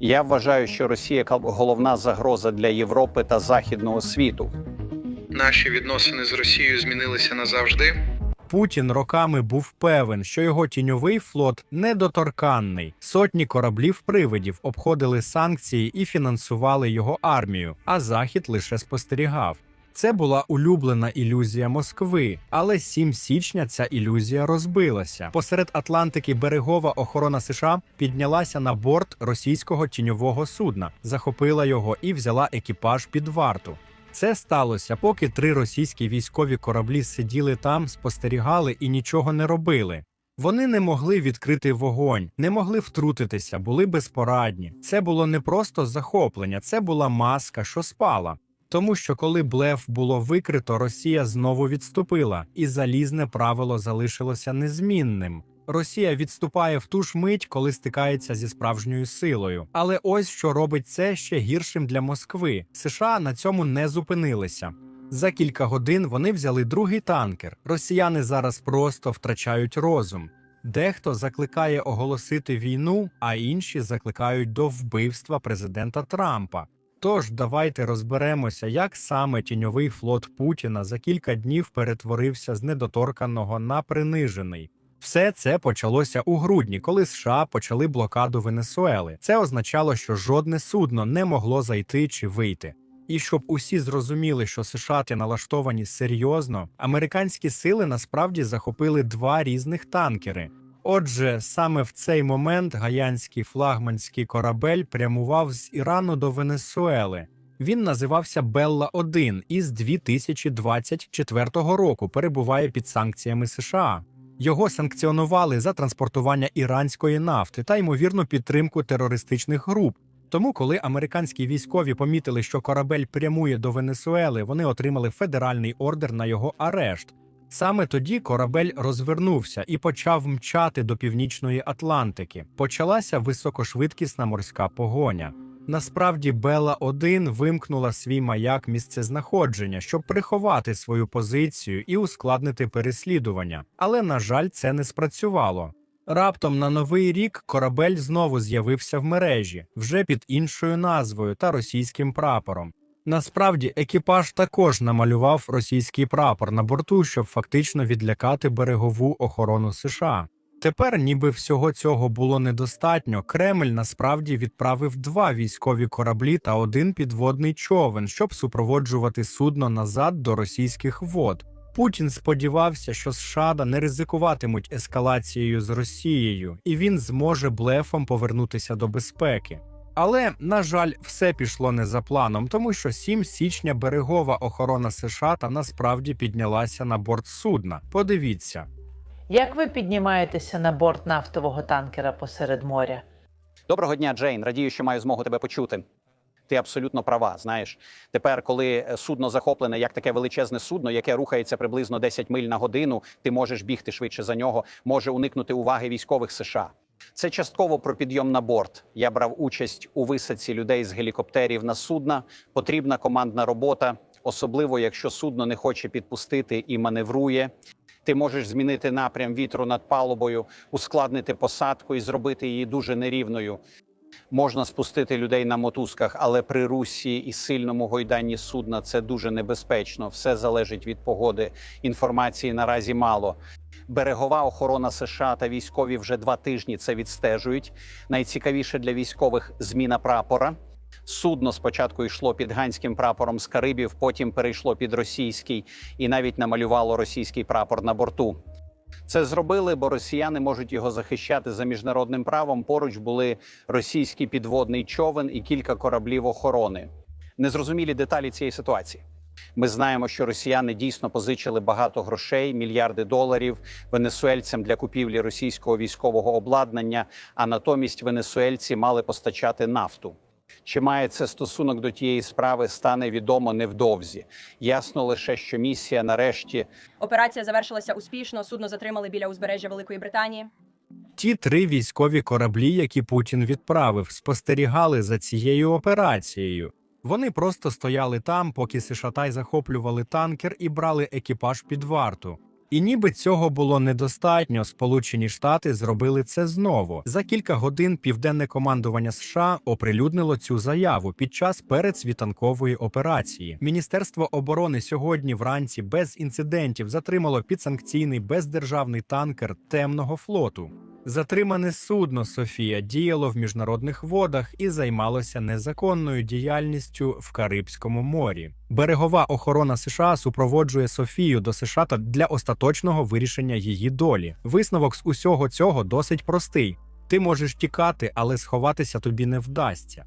Я вважаю, що Росія ка- головна загроза для Європи та західного світу. Наші відносини з Росією змінилися назавжди. Путін роками був певен, що його тіньовий флот недоторканний. Сотні кораблів привидів обходили санкції і фінансували його армію, а Захід лише спостерігав. Це була улюблена ілюзія Москви, але 7 січня ця ілюзія розбилася. Посеред Атлантики берегова охорона США піднялася на борт російського тіньового судна, захопила його і взяла екіпаж під варту. Це сталося, поки три російські військові кораблі сиділи там, спостерігали і нічого не робили. Вони не могли відкрити вогонь, не могли втрутитися, були безпорадні. Це було не просто захоплення, це була маска, що спала. Тому що коли блеф було викрито, Росія знову відступила, і залізне правило залишилося незмінним. Росія відступає в ту ж мить, коли стикається зі справжньою силою. Але ось що робить це ще гіршим для Москви. США на цьому не зупинилися. За кілька годин вони взяли другий танкер. Росіяни зараз просто втрачають розум. Дехто закликає оголосити війну, а інші закликають до вбивства президента Трампа. Тож давайте розберемося, як саме тіньовий флот Путіна за кілька днів перетворився з недоторканого на принижений. Все це почалося у грудні, коли США почали блокаду Венесуели. Це означало, що жодне судно не могло зайти чи вийти. І щоб усі зрозуміли, що США ті налаштовані серйозно, американські сили насправді захопили два різних танкери. Отже, саме в цей момент гаянський флагманський корабель прямував з Ірану до Венесуели. Він називався Белла 1 і з 2024 року перебуває під санкціями США. Його санкціонували за транспортування іранської нафти та ймовірну підтримку терористичних груп. Тому, коли американські військові помітили, що корабель прямує до Венесуели, вони отримали федеральний ордер на його арешт. Саме тоді корабель розвернувся і почав мчати до північної Атлантики. Почалася високошвидкісна морська погоня. Насправді, Бела 1 вимкнула свій маяк місцезнаходження, щоб приховати свою позицію і ускладнити переслідування. Але, на жаль, це не спрацювало. Раптом на новий рік корабель знову з'явився в мережі, вже під іншою назвою та російським прапором. Насправді, екіпаж також намалював російський прапор на борту, щоб фактично відлякати берегову охорону США. Тепер, ніби всього цього було недостатньо, Кремль насправді відправив два військові кораблі та один підводний човен, щоб супроводжувати судно назад до російських вод. Путін сподівався, що США не ризикуватимуть ескалацією з Росією, і він зможе блефом повернутися до безпеки. Але, на жаль, все пішло не за планом, тому що 7 січня берегова охорона США та насправді піднялася на борт судна. Подивіться. Як ви піднімаєтеся на борт нафтового танкера посеред моря? Доброго дня, Джейн. Радію, що маю змогу тебе почути. Ти абсолютно права. Знаєш, тепер, коли судно захоплене як таке величезне судно, яке рухається приблизно 10 миль на годину, ти можеш бігти швидше за нього, може уникнути уваги військових США. Це частково про підйом на борт. Я брав участь у висадці людей з гелікоптерів на судна. Потрібна командна робота, особливо якщо судно не хоче підпустити і маневрує. Ти можеш змінити напрям вітру над палубою, ускладнити посадку і зробити її дуже нерівною. Можна спустити людей на мотузках, але при русі і сильному гойданні судна це дуже небезпечно. Все залежить від погоди. Інформації наразі мало. Берегова охорона США та військові вже два тижні це відстежують. Найцікавіше для військових зміна прапора. Судно спочатку йшло під ганським прапором з Карибів, потім перейшло під російський і навіть намалювало російський прапор на борту. Це зробили, бо росіяни можуть його захищати за міжнародним правом. Поруч були російський підводний човен і кілька кораблів охорони. Незрозумілі деталі цієї ситуації. Ми знаємо, що росіяни дійсно позичили багато грошей, мільярди доларів венесуельцям для купівлі російського військового обладнання, а натомість венесуельці мали постачати нафту. Чи має це стосунок до тієї справи, стане відомо невдовзі. Ясно лише, що місія нарешті Операція завершилася успішно. Судно затримали біля узбережжя Великої Британії. Ті три військові кораблі, які Путін відправив, спостерігали за цією операцією. Вони просто стояли там, поки Сишатай захоплювали танкер і брали екіпаж під варту. І ніби цього було недостатньо, Сполучені Штати зробили це знову. За кілька годин південне командування США оприлюднило цю заяву під час передсвітанкової операції. Міністерство оборони сьогодні вранці без інцидентів затримало підсанкційний бездержавний танкер темного флоту. Затримане судно Софія діяло в міжнародних водах і займалося незаконною діяльністю в Карибському морі. Берегова охорона США супроводжує Софію до США для остаточного вирішення її долі. Висновок з усього цього досить простий: ти можеш тікати, але сховатися тобі не вдасться.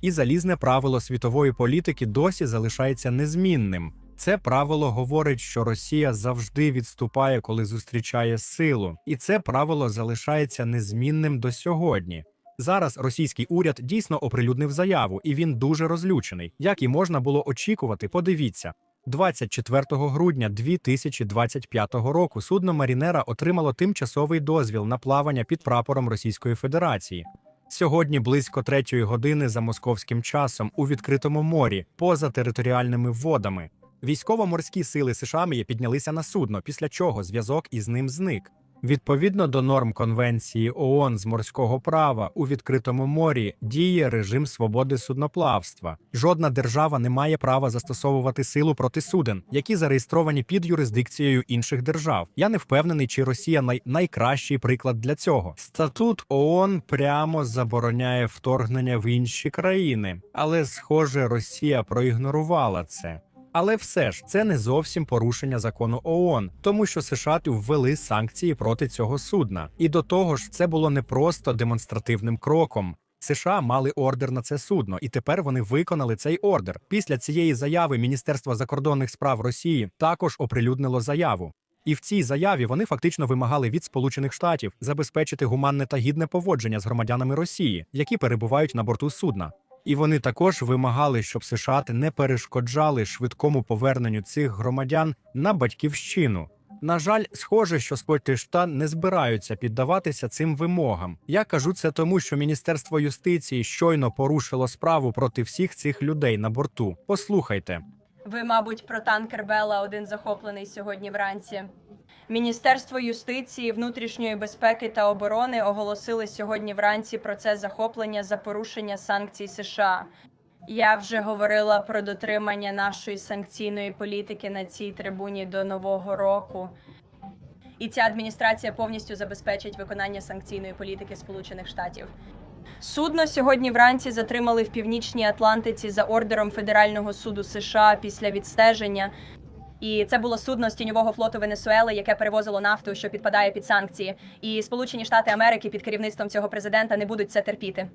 І залізне правило світової політики досі залишається незмінним. Це правило говорить, що Росія завжди відступає, коли зустрічає силу, і це правило залишається незмінним до сьогодні. Зараз російський уряд дійсно оприлюднив заяву, і він дуже розлючений. Як і можна було очікувати, подивіться. 24 грудня 2025 року судно Марінера отримало тимчасовий дозвіл на плавання під прапором Російської Федерації. Сьогодні близько третьої години за московським часом у відкритому морі, поза територіальними водами. Військово-морські сили США піднялися на судно, після чого зв'язок із ним зник. Відповідно до норм Конвенції ООН з морського права у відкритому морі діє режим свободи судноплавства. Жодна держава не має права застосовувати силу проти суден, які зареєстровані під юрисдикцією інших держав. Я не впевнений, чи Росія най- найкращий приклад для цього. Статут ООН прямо забороняє вторгнення в інші країни, але, схоже, Росія проігнорувала це. Але все ж це не зовсім порушення закону ООН, тому що США ввели санкції проти цього судна. І до того ж, це було не просто демонстративним кроком. США мали ордер на це судно, і тепер вони виконали цей ордер. Після цієї заяви Міністерство закордонних справ Росії також оприлюднило заяву. І в цій заяві вони фактично вимагали від Сполучених Штатів забезпечити гуманне та гідне поводження з громадянами Росії, які перебувають на борту судна. І вони також вимагали, щоб США не перешкоджали швидкому поверненню цих громадян на батьківщину. На жаль, схоже, що Сполучені не збираються піддаватися цим вимогам. Я кажу це тому, що Міністерство юстиції щойно порушило справу проти всіх цих людей на борту. Послухайте. Ви, мабуть, про танкер Бела один захоплений сьогодні вранці. Міністерство юстиції, внутрішньої безпеки та оборони оголосили сьогодні вранці про це захоплення за порушення санкцій США. Я вже говорила про дотримання нашої санкційної політики на цій трибуні до нового року. І ця адміністрація повністю забезпечить виконання санкційної політики Сполучених Штатів. Судно сьогодні вранці затримали в північній Атлантиці за ордером Федерального суду США після відстеження. І це було судно з тіньового флоту Венесуели, яке перевозило нафту, що підпадає під санкції. І Сполучені Штати Америки під керівництвом цього президента не будуть це терпіти.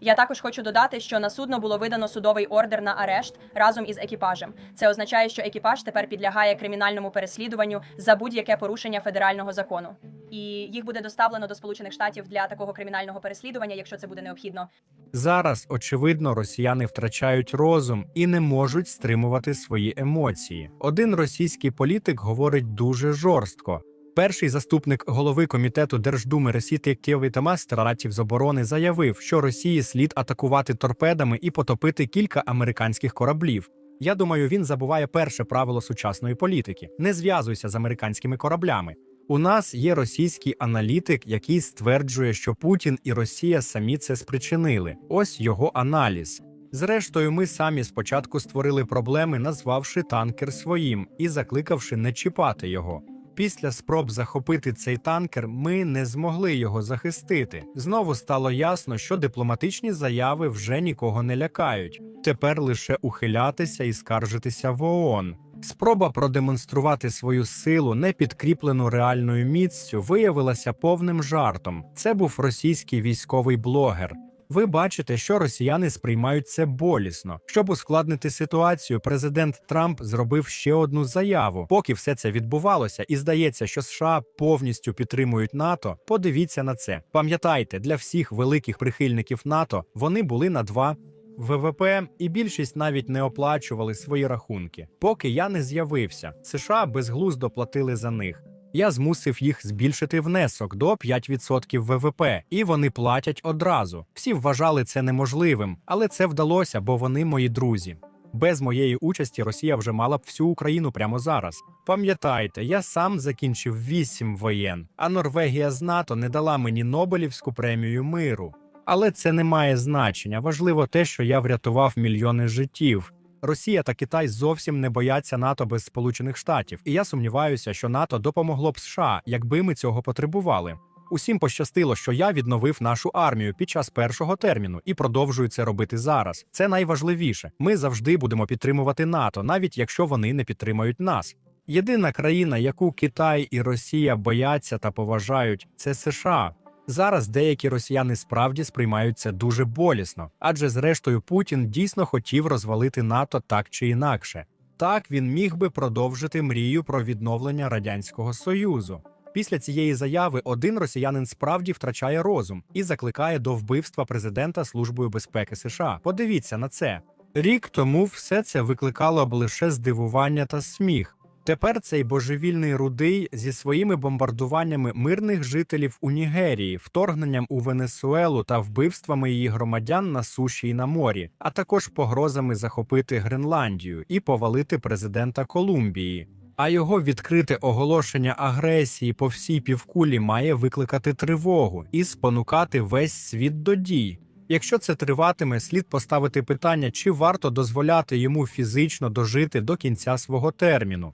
Я також хочу додати, що на судно було видано судовий ордер на арешт разом із екіпажем. Це означає, що екіпаж тепер підлягає кримінальному переслідуванню за будь-яке порушення федерального закону. І їх буде доставлено до Сполучених Штатів для такого кримінального переслідування, якщо це буде необхідно. Зараз, очевидно, росіяни втрачають розум і не можуть стримувати свої емоції. Один російський політик говорить дуже жорстко. Перший заступник голови комітету Держдуми Росії Кєві Тамас Таратів з оборони заявив, що Росії слід атакувати торпедами і потопити кілька американських кораблів. Я думаю, він забуває перше правило сучасної політики: не зв'язуйся з американськими кораблями. У нас є російський аналітик, який стверджує, що Путін і Росія самі це спричинили. Ось його аналіз. Зрештою, ми самі спочатку створили проблеми, назвавши танкер своїм і закликавши не чіпати його. Після спроб захопити цей танкер ми не змогли його захистити. Знову стало ясно, що дипломатичні заяви вже нікого не лякають. Тепер лише ухилятися і скаржитися в ООН. Спроба продемонструвати свою силу, не підкріплену реальною міцю, виявилася повним жартом. Це був російський військовий блогер. Ви бачите, що росіяни сприймають це болісно. Щоб ускладнити ситуацію, президент Трамп зробив ще одну заяву. Поки все це відбувалося, і здається, що США повністю підтримують НАТО. Подивіться на це. Пам'ятайте, для всіх великих прихильників НАТО вони були на два. ВВП і більшість навіть не оплачували свої рахунки. Поки я не з'явився, США безглуздо платили за них. Я змусив їх збільшити внесок до 5% ВВП, і вони платять одразу. Всі вважали це неможливим, але це вдалося, бо вони мої друзі. Без моєї участі Росія вже мала б всю Україну прямо зараз. Пам'ятайте, я сам закінчив вісім воєн, а Норвегія з НАТО не дала мені Нобелівську премію миру. Але це не має значення. Важливо те, що я врятував мільйони життів. Росія та Китай зовсім не бояться НАТО без Сполучених Штатів, і я сумніваюся, що НАТО допомогло б США, якби ми цього потребували. Усім пощастило, що я відновив нашу армію під час першого терміну і продовжую це робити зараз. Це найважливіше. Ми завжди будемо підтримувати НАТО, навіть якщо вони не підтримають нас. Єдина країна, яку Китай і Росія бояться та поважають, це США. Зараз деякі росіяни справді сприймають це дуже болісно, адже зрештою Путін дійсно хотів розвалити НАТО так чи інакше. Так він міг би продовжити мрію про відновлення радянського союзу. Після цієї заяви один росіянин справді втрачає розум і закликає до вбивства президента Службою безпеки США. Подивіться на це. Рік тому все це викликало б лише здивування та сміх. Тепер цей божевільний рудий зі своїми бомбардуваннями мирних жителів у Нігерії, вторгненням у Венесуелу та вбивствами її громадян на суші і на морі, а також погрозами захопити Гренландію і повалити президента Колумбії. А його відкрите оголошення агресії по всій півкулі має викликати тривогу і спонукати весь світ до дій. Якщо це триватиме, слід поставити питання, чи варто дозволяти йому фізично дожити до кінця свого терміну.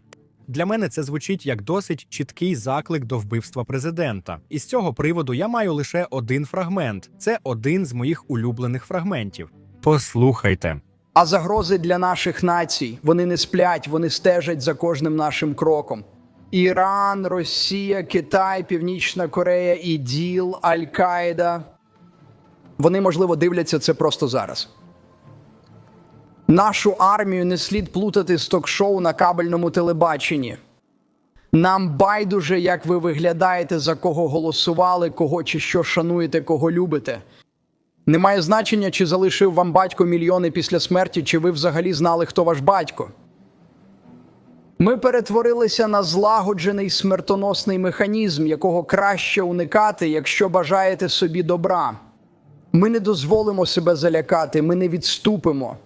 Для мене це звучить як досить чіткий заклик до вбивства президента. І з цього приводу я маю лише один фрагмент. Це один з моїх улюблених фрагментів. Послухайте. А загрози для наших націй вони не сплять, вони стежать за кожним нашим кроком. Іран, Росія, Китай, Північна Корея, ІДІЛ, Аль-Каїда. Вони, можливо, дивляться це просто зараз. Нашу армію не слід плутати з ток-шоу на кабельному телебаченні. Нам байдуже, як ви виглядаєте, за кого голосували, кого чи що шануєте, кого любите. Немає значення, чи залишив вам батько мільйони після смерті, чи ви взагалі знали, хто ваш батько. Ми перетворилися на злагоджений смертоносний механізм, якого краще уникати, якщо бажаєте собі добра. Ми не дозволимо себе залякати, ми не відступимо.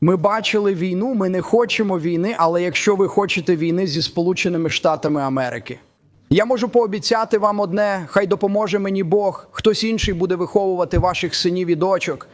Ми бачили війну, ми не хочемо війни, але якщо ви хочете війни зі Сполученими Штатами Америки. Я можу пообіцяти вам одне: хай допоможе мені Бог, хтось інший буде виховувати ваших синів і дочок.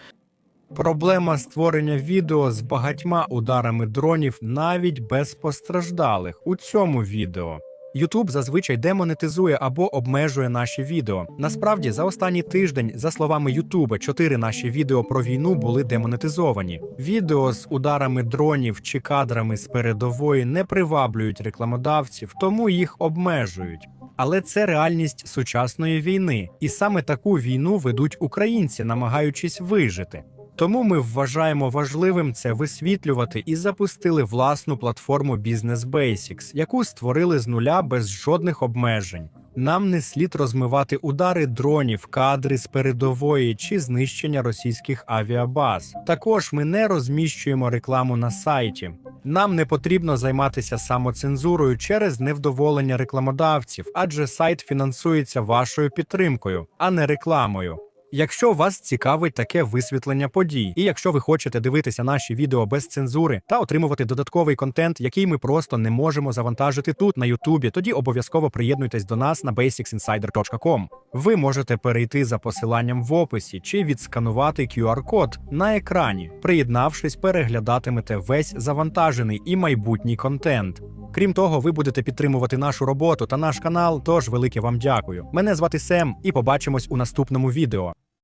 Проблема створення відео з багатьма ударами дронів навіть без постраждалих у цьому відео. YouTube зазвичай демонетизує або обмежує наші відео. Насправді, за останній тиждень, за словами YouTube, чотири наші відео про війну були демонетизовані. Відео з ударами дронів чи кадрами з передової не приваблюють рекламодавців, тому їх обмежують. Але це реальність сучасної війни, і саме таку війну ведуть українці, намагаючись вижити. Тому ми вважаємо важливим це висвітлювати і запустили власну платформу Business Basics, яку створили з нуля без жодних обмежень. Нам не слід розмивати удари дронів, кадри з передової чи знищення російських авіабаз. Також ми не розміщуємо рекламу на сайті. Нам не потрібно займатися самоцензурою через невдоволення рекламодавців, адже сайт фінансується вашою підтримкою, а не рекламою. Якщо вас цікавить таке висвітлення подій, і якщо ви хочете дивитися наші відео без цензури та отримувати додатковий контент, який ми просто не можемо завантажити тут на Ютубі, тоді обов'язково приєднуйтесь до нас на basicsinsider.com. Ви можете перейти за посиланням в описі чи відсканувати QR-код на екрані. Приєднавшись, переглядатимете весь завантажений і майбутній контент. Крім того, ви будете підтримувати нашу роботу та наш канал. Тож велике вам дякую. Мене звати Сем, і побачимось у наступному відео.